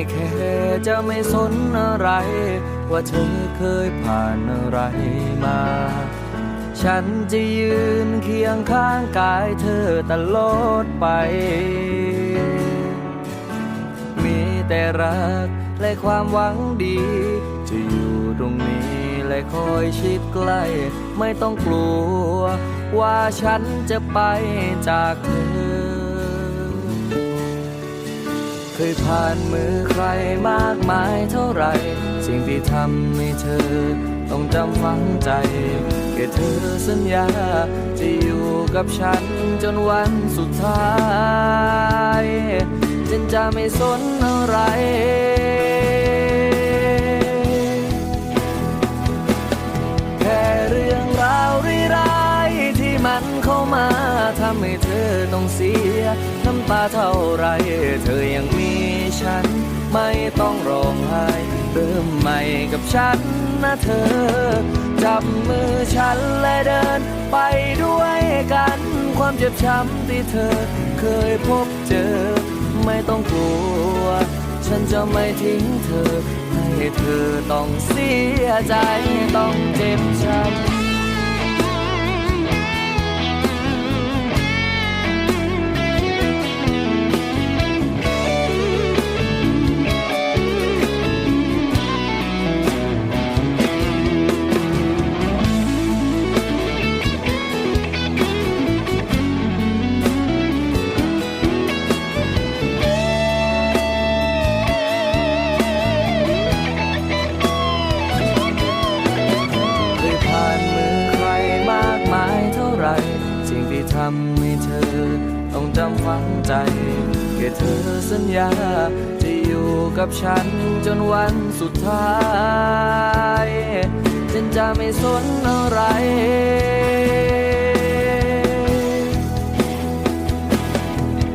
ไม่แค่จะไม่สนอะไร ว่าเธอเคยผ่านอะไรมา ฉันจะยืนเคียงข้างกายเธอตลอดไป มีแต่รักและความหวังดี จะอยู่ตรงนี้และคอยชิดใกล้ ไม่ต้องกลัว ว่าฉันจะไปจากเธอ เคยผ่านมือใครมากมายเท่าไร สิ่งที่ทำให้เธอ ต้องจำฝังใจแค่เธอสัญญา จะอยู่กับฉันจนวันสุดท้ายฉันจะไม่สนอะไรแค่เรื่องราวร้ายๆที่มัน เธอต้องเสีย น้ำตาเท่าไร เธอยังมีฉัน ไม่ต้องร้องไห้เริ่มใหม่กับฉันนะเธอ จับมือฉันและเดินไปด้วยกัน ความเจ็บช้ำที่เธอเคยพบเจอ ไม่ต้องกลัว ฉันจะไม่ทิ้งเธอ ให้เธอต้องเสียใจต้องเจ็บช้ำำให้เธอ ต้องจำฝังใจแค่เธอสัญญา จะอยู่กับฉันจนวันสุดท้ายฉันจะไม่สนอะไร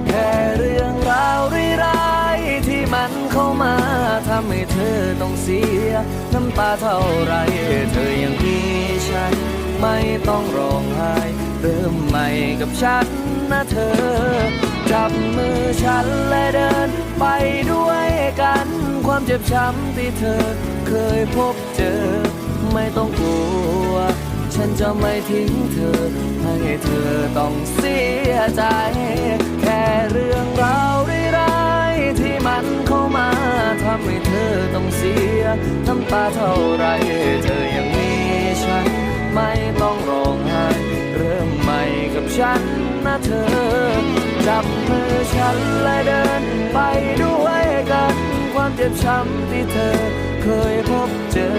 แค่เรื่องราวร้ายๆที่มันเข้ามาทำให้เธอต้องเสีย น้ำตาเท่าไร เธอยังมีฉันไม่ต้องร้องไห้ เริ่มใหม่กับฉันนะเธอ จับมือฉันและเดินไปด้วยกัน ความเจ็บช้ำที่เธอเคยพบเจอ ไม่ต้องกลัว ฉันจะไม่ทิ้งเธอ ให้เธอต้องเสียใจ แค่เรื่องราวร้ายๆที่มันเข้ามาทำให้เธอต้องเสียน้ำตาเท่าไร เธอ จับมือฉันและเดินไปด้วยกัน ความเจ็บช้ำที่เธอ เคยพบเจอ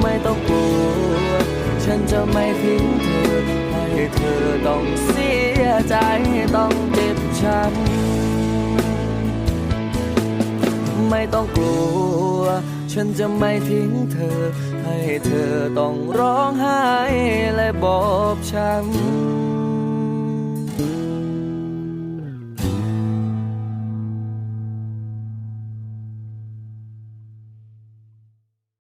ไม่ต้องกลัว ฉันจะไม่ทิ้งเธอ ให้เธอต้องเสียใจต้องเจ็บช้ำไม่ต้องกลัว ฉันจะไม่ทิ้งเธอ ให้เธอต้องร้องไห้และบอบช้ำ